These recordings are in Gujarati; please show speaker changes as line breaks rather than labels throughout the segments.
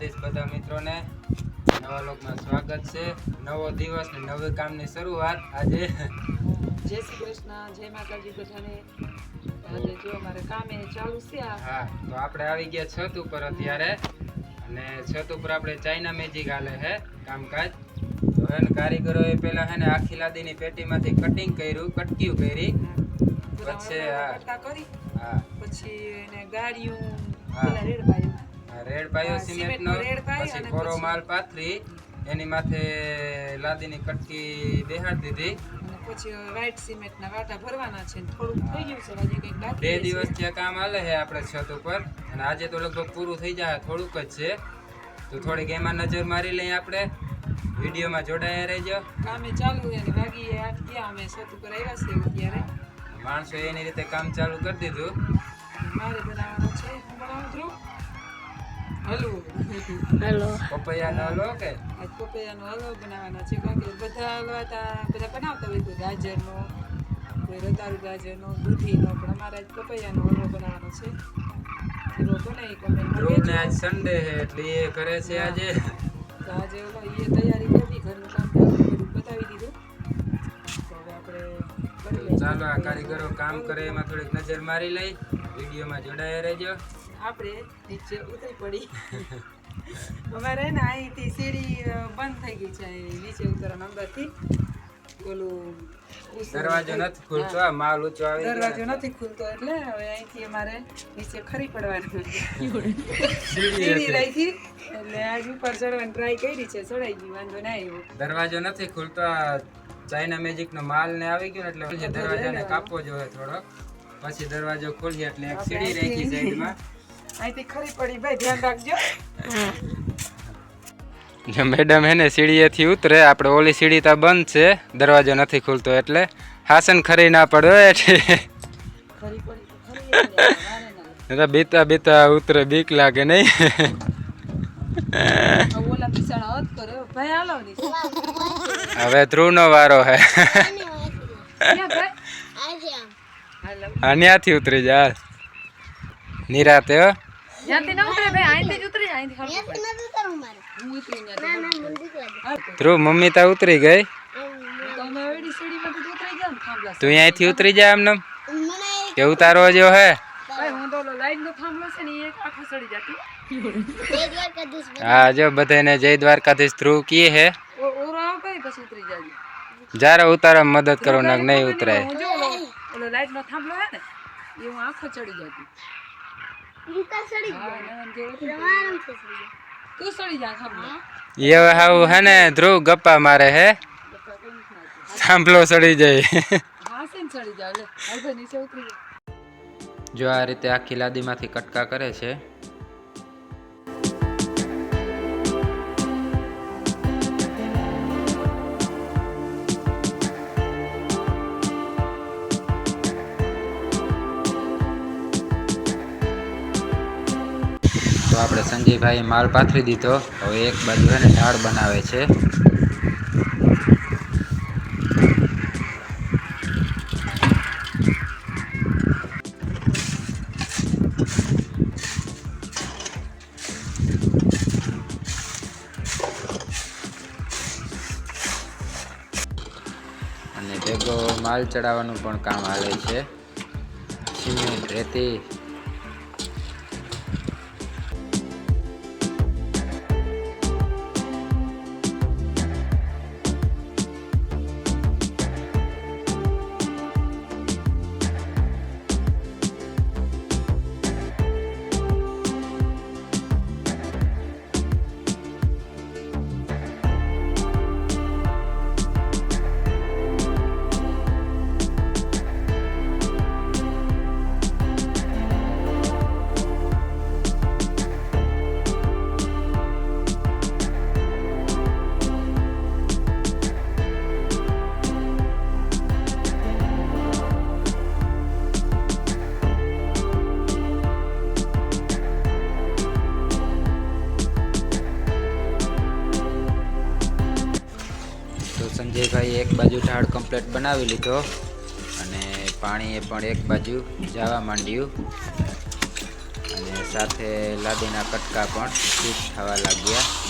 દ્વારકાધીશ બધા મિત્રોને. નવા લોકમાં સ્વાગત છે. નવો દિવસ ને નવી કામની શરૂઆત આજે.
જય શ્રી કૃષ્ણ જય માતાજી બધાને. આજે જો અમારે કામે ચાલુ છે
હા તો આપણે આવી ગયા છત ઉપર અત્યારે. અને છત ઉપર આપણે ચાઇના મેજિક હાલે છે કામકાજ. તો હે ને કારીગરોએ પહેલા હે ને આખી લાદીની પેટીમાંથી કટિંગ કર્યું કટકીયું કરી. પછી હા.
પછી એને
હા.
પેલા રેડ પાયું
સિમેન્ટનો પછી કોરો માલ પાથરી એની માથે લાદીની કટકી બેહાડી દીધી.
પછી વ્હાઈટ સિમેન્ટ વાટા ભરવાના છે થોડુંક થઈ ગયું છે હજી કંઈક બાકી
બે દિવસ ત્યાં કામ હાલે છે આપણે છત ઉપર. અને આજે તો લગભગ પૂરું થઈ જાય થોડુંક જ છે. તો થોડીક એમાં નજર મારી લઈએ આપણે. વિડીયોમાં જોડાયા રહેજો.
કામે ચાલુ છે ને વાગી આઠ ગયા અમે છત ઉપર આવ્યા છીએ અત્યારે.
માણસો એની રીતે કામ ચાલુ કરી દીધું.
મારે બનાવવાનો
હેલો.
પપૈયાનો હલો કે?
આજ પપૈયાનો હલવો બનાવવાનો છે. કારણ કે બધા હલવા તા બધા બનાવતા હોય કોઈ ગાજરનો કોઈ રતાળુ ગાજરનો દૂધીનો પણ અમારે આજ પપૈયાનો હલવો બનાવવાનો છે. હલવો
ધ્રુવને આજ. સન્ડે છે એટલે એ કરે છે આજે.
તો આજે એ તૈયારી કરી ઘરનું કામ બધું બતાવી દીધું. તો હવે આપણે
ચાલો આ કારીગરો કામ કરે એમાં થોડીક નજર મારી લઈ. વિડીયોમાં જોડાયા રહેજો.
આપણે નીચે ઉતરી પડી. અમારે ને અહીંથી સીડી બંધ થઈ ગઈ છે. નીચે ઉતરવાનું અંદરથી. ઓલું
દરવાજો નથી ખુલતો આ માલ ઊંચો આવે
દરવાજો નથી ખુલતો એટલે હવે અહીંથી અમારે નીચે ખરી પડવાનું.
સીડી
રાખી એટલે આજ ઉપર ચડવાની ટ્રાય કરી છે. ચડાઈ ગઈ વાંધો ના આવ્યો.
દરવાજો નથી ખુલતો આ ચાઇના મેજિક નો માલ ને આવી ગયો એટલે દરવાજાને કાપવો જોઈએ થોડો પછી દરવાજો ખોલીએ એટલે એક સીડી રાખી સાઈડમાં.
અહીંથી ખરી પડી. ભાઈ ધ્યાન રાખજો.
મેડમ હે ને સીડીએથી ઉતરે. આપણે ઓલી સીડી તો બંધ છે. દરવાજો નથી ખુલતો એટલે હાસન ખરી ના પડે એટલે. બીતા બીતા ઉતરે બીક લાગે નહીં.
હવે ધ્રુવની
હવે. ધ્રુવનો વારો હે.
ભાઈ?
ઉતરી જા. નિરાતે હો
ત્યાંથી ન ઉતરે ભાઈ અહીંથી જ ઉતરી જાય અહીંથી ખરું પડે હું ઉતરી ત્યાંથી
ધ્રુવ મમ્મી તા ઉતરી ગઈ
તો અમે એડી સીડીમાંથી જ ઉતરી ગયા ને થાંભલા
તું અહીંયાથી ઉતરી જા એમને કે ઉતારો જો હે
ભાઈ હું તો ઓલો લાઈન નો થાંભલો છે ને એ એક આખો સડી જતી
હા જો બધાને જય દ્વારકાધીશ ધ્રુવ કીએ હે
ઓ ઓરો આવો ભાઈ પછી ઉતરી જાય
જ્યારે ઉતારો મદદ કરો ને નહીં ઉતરાય
હું જો ઓલો ઓલો લાઈટ નો થાંભલો હે ને એ હું આખો ચડી જતી જો ઉતરી પડી. તું સડી જા થાંભલો
એ હાવ હે ને ધ્રુવ ગપ્પા મારે હે. સાંભળો સડી જાય
જો
આ રીતે આખી લાદીમાંથી કટકા કરે છે આપણે સંજયભાઈ માલ પાથરી દીધો. હવે એક બાજુ એને ઢાળ બનાવે છે. અને ભેગો માલ ચડાવવાનું પણ કામ હાલે છે. સિમેન્ટ, રેતી તો સંજયભાઈ એક બાજુ ઢાળ કમ્પ્લીટ બનાવી લીધો અને પાણીએ પણ એક બાજુ જવા માંડ્યું. અને સાથે લાદીના કટકા પણ ફિટ થવા લાગ્યા.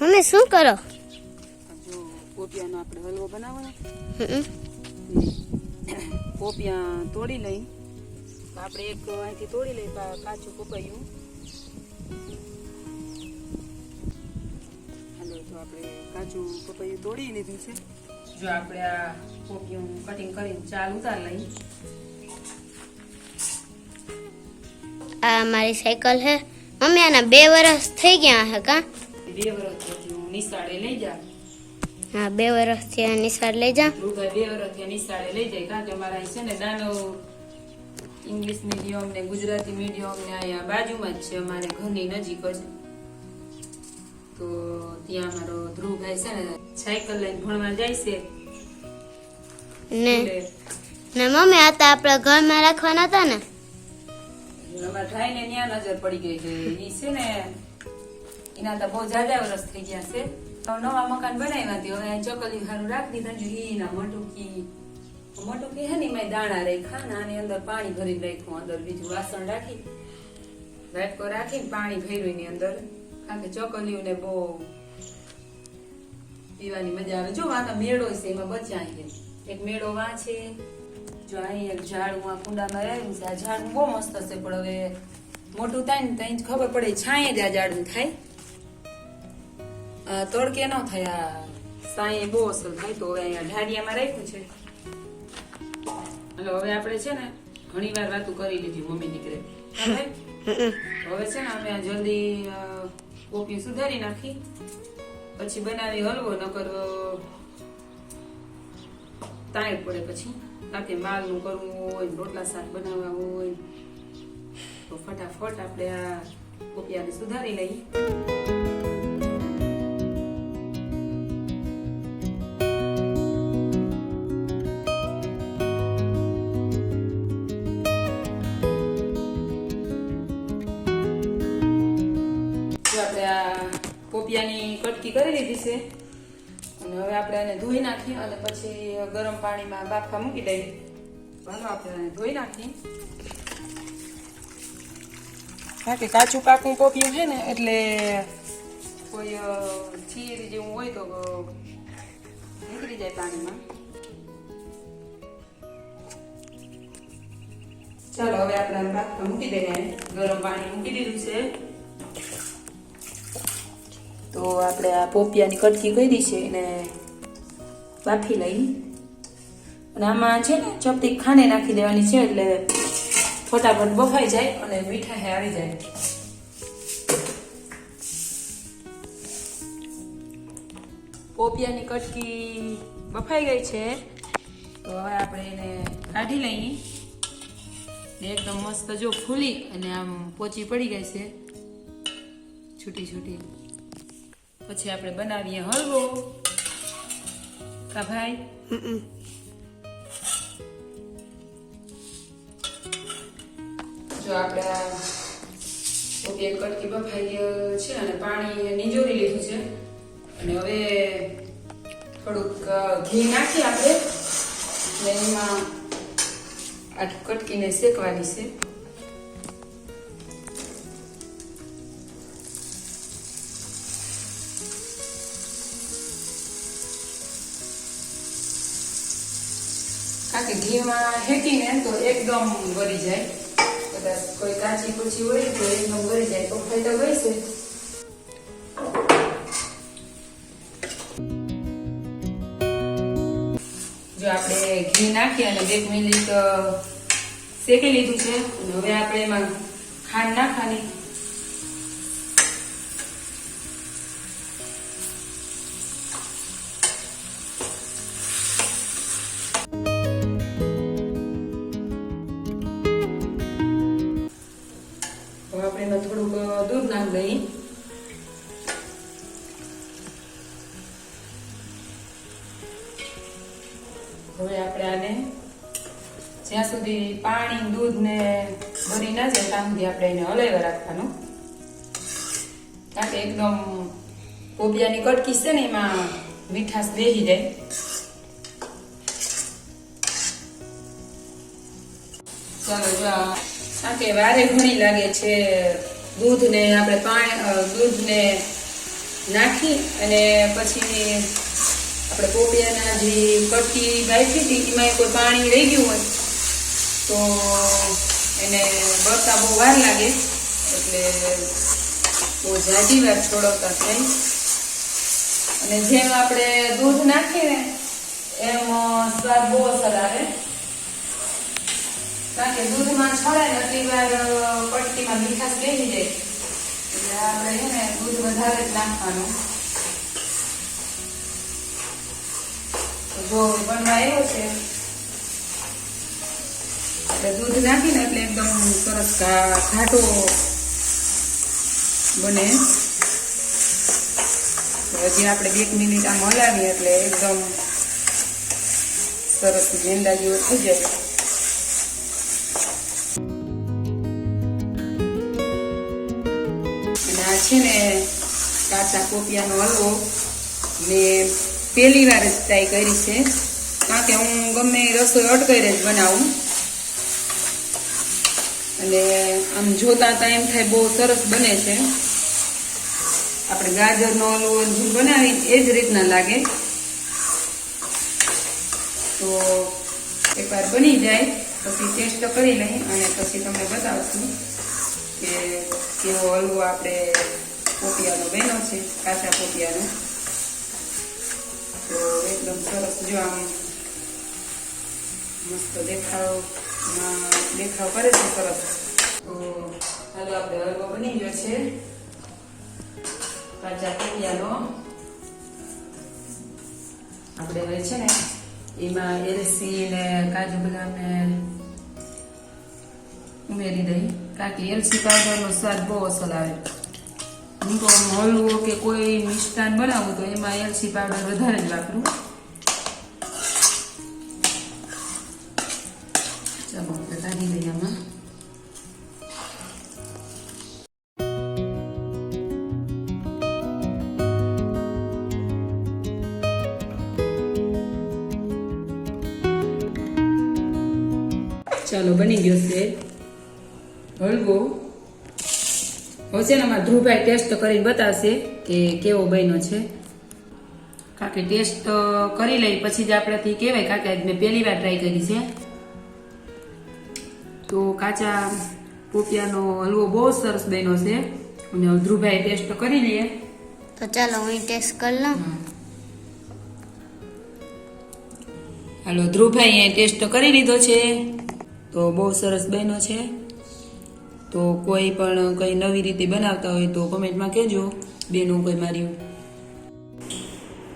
મમ્મી શું કરો?
જો પોપિયાનો આપણે હલવો બનાવવાનો.
કોપિયા
પોપિયા તોડી લઈ. આપણે એક અહીંથી તોડી લઈ કાચું પપૈયું હાલો તો આપણે કાચું પપૈયું તોડી લીધું છે. જો આપણે આ પોપિયું કટિંગ કરીને ચાલ ઉતાર લઈ
આ મારી સાયકલ છે. મમ્મી આના બે વર્ષ થઈ ગયા હે કા?
બે વર્ષથી હું નિશાળે લઈ જા
હા બે વર્ષથી નિશાળ લઈ જા.
રૂભાઈ બે વર્ષથી નિશાળે લઈ જાય કારણ કે મારા છે ને નાનો ઇંગ્લિશ મીડિયમ ને ગુજરાતી મીડિયમ ને અહીંયા બાજુમાં જ છે અમારે ઘરની નજીક જ. તો ત્યાં મારો ધ્રુવભાઈ છે ને સાયકલ લઈને ભણવા જાય છે.
ને ને મમ્મી આ તો આપણા ઘરમાં રાખવાના હતા ને?
અમારા ભાઈને ત્યાં નજર પડી ગઈ છે. એ છે ને એના તો બહુ જાજા વર્ષ થઈ ગયા છે નવા મકાન બનાવ્યા હતી હવે ચોકલી હારું રાખી દીધા જો ના મટુકી મટુકી હે ને મેં દાણા રાખ્યા ને આની અંદર પાણી ભરી રાખ્યું અંદર બીજું વાસણ રાખી વાટકો રાખીને પાણી ભર્યું એની અંદર કારણ કે ચોકલીઓને બહુ પીવાની મજા આવે જો આ મેળો છે એમાં બચ્યા છે એક મેળો વા છે જો અહીં એક ઝાડું આ કુંડામાં આવ્યું છે આ ઝાડું બહુ મસ્ત છે પણ હવે મોટું થાય ને ત્યાં ખબર પડે. છાંય જ આ ઝાડું થાય તડકે ન થયા? સાંયે બહુ અસર થાય તો હવે અહીંયા ઢાળિયામાં રાખ્યું છે. એટલે હવે આપણે છે ને ઘણી વાર વાતું કરી લીધી, મમ્મી નીકળે. હવે છે ને અમે જલ્દી કોપી સુધારી નાખી. પછી બનાવી હલવો, નકર તાણ પડે પછી. કારણ કે માલનું કરવું હોય, રોટલા શાક બનાવવા હોય. તો ફટાફટ આપણે આ કોપિયાને સુધારી લઈએ. પોપિયાની કટકી કરી લીધી છે. અને હવે આપણે એને ધોઈ નાખીએ. અને પછી ગરમ પાણીમાં બાફા મૂકી દઈએ. ચાલો આપણે ધોઈ નાખીએ. બાકી કાચું પાકું પોપિયું છે ને એટલે કોઈ અ, જેવું હોય તો નીકળી જાય પાણીમાં. ચાલો હવે આપણે બાફા મૂકી દઈએ. ગરમ પાણી મૂકી દીધું છે. તો આપણે આ પોપિયાની કટકી કરી છે એને બાફી લઈ. અને આમાં છે ને ચપટી ખાંડે નાખી દેવાની છે એટલે ફટાફટ બફાઈ જાય અને મીઠાઈ આવી જાય. પોપિયાની કટકી બફાઈ ગઈ છે. તો હવે આપણે એને કાઢી લઈએ એકદમ મસ્ત જો ફૂલી અને આમ પોચી પડી ગઈ છે. છૂટી છૂટી. પછી આપણે બનાવીએ હલવો કા ભાઈ? જો આપણે ઓકે કટકી બફાઈ છે અને પાણી નીજોરી લીધું છે. અને હવે થોડુંક ઘી નાખી આપણે. એમાં આ કટકીને શેકવાની છે. કારણ કે ઘીમાં હેકીને તો એકદમ વળી જાય. કદાચ કોઈ કાચી પૂછી હોય તો એકદમ વળી જાય. તો ફાયદો હોય છે જો આપણે ઘી નાખી અને બે મિનિટ શેકી લીધું છે. હવે આપણે એમાં ખાંડ નાખવાની. પાણી, દૂધ ને ભરી ના જાય, ત્યાં સુધી આપણે એને હલાવ્યા રાખવાનું. કારણ કે એકદમ કોબિયાની કટકી છે ને, એમાં મીઠાશ બેસી જાય. ચાલો, જો કારણ કે વારે ઘણી લાગે છે દૂધને આપણે પાણી દૂધ દૂધને નાખી અને પછી આપણે કોબિયાના જે કટકી બાફી હતી, એમાં કોઈ પાણી રહી ગયું હોય તો એને બળતા બહુ વાર લાગે, એટલે બહુ જાજી વાર છોડવતા થાય અને જેમ આપણે દૂધ નાખીએ ને, એમ સ્વાદ બહુ અસર આવે. કારણ કે દૂધમાં છોડે ને એટલી વાર પટ્ટીમાં મીઠાશ બેસી જાય. એટલે આપણે છે ને દૂધ વધારે જ નાખવાનું. જો બનવા આવ્યો છે એટલે દૂધ નાખીને એટલે એકદમ સરસ ઘાટો બને. હજી આપણે બે મિનિટ આમ હલાવીએ એટલે એકદમ સરસ ગેંદા જેવો થઈ જાય. છે ને કાચા કોપિયાનો હલવો. મેં પહેલી વાર જ ટ્રાય કરી છે. કારણ કે હું ગમે રસોઈ અટકાઈને જ બનાવું. અને આમ જોતા હતા એમ થાય બહુ સરસ બને છે. આપણે ગાજરનો ઓલું બનાવી એ જ રીતના લાગે. તો એકવાર બની જાય, પછી ટેસ્ટ કરી લઈ અને પછી તમને બતાવશું કે કેવો હલવો આપણે પોપિયાનો બન્યો છે, કાચા પોપિયાનો. તો એકદમ સરસ જો આમ મસ્ત દેખાવમાં દેખાવ કરે છે સરસ તો હાલો આપણે હલવો બની ગયો છે. કાચા પોપિયાનો આપણે હવે છે ને એમાં એલસી ને કાજુ બદામને ઉમેરી દઈ. કારણ કે એલસી પાવડરનો સ્વાદ બહુ અસર આવે. હું તો હલવો કે કોઈ મિષ્ટાન બનાવું તો એમાં એલસી પાવડર વધારે જ વાપરું. ચાલો. કાઢી લઈએ આમાં ચાલો, બની ગયો છે. હલવો હવે ને અમારા ધ્રુવભાઈ ટેસ્ટ કરીને બતાવશે કે કેવો બન્યો છે. કારણ કે ટેસ્ટ કરી લઈ, પછી જ આપણાથી કહેવાય કારણ કે મેં પહેલી વાર ટ્રાય કરી છે. તો કાચા પોપિયાનો હલવો બહુ સરસ બન્યો છે. અને ધ્રુભાઈ ધ્રુવભાઈ ટેસ્ટ કરી લઈએ.
તો ચાલો હું ટેસ્ટ કરી લઉં.
હાલો ધ્રુવભાઈ એ ટેસ્ટ કરી લીધો છે. તો બહુ સરસ બન્યો છે. તો કોઈ પણ કંઈ નવી રીતે બનાવતા હોય તો કમેન્ટમાં કહેજો. બેનું કોઈ માર્યું?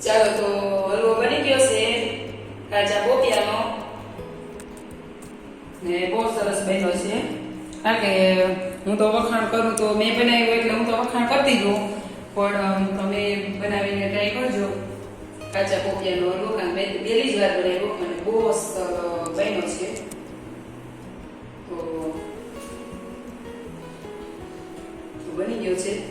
ચાલો તો હલવો બની ગયો છે. કાચા સરસ બન્યો છે. કારણ કે હું તો વખાણ કરું તો મેં બનાવ્યું એટલે હું તો વખાણ કરતી જ પણ તમે બનાવીને ટ્રાય કરજો. કાચા પોપિયાનો કે મેં પહેલી જ વાર બનાવ્યો અને બહુ બન્યો છે. તો બની ગયો છે.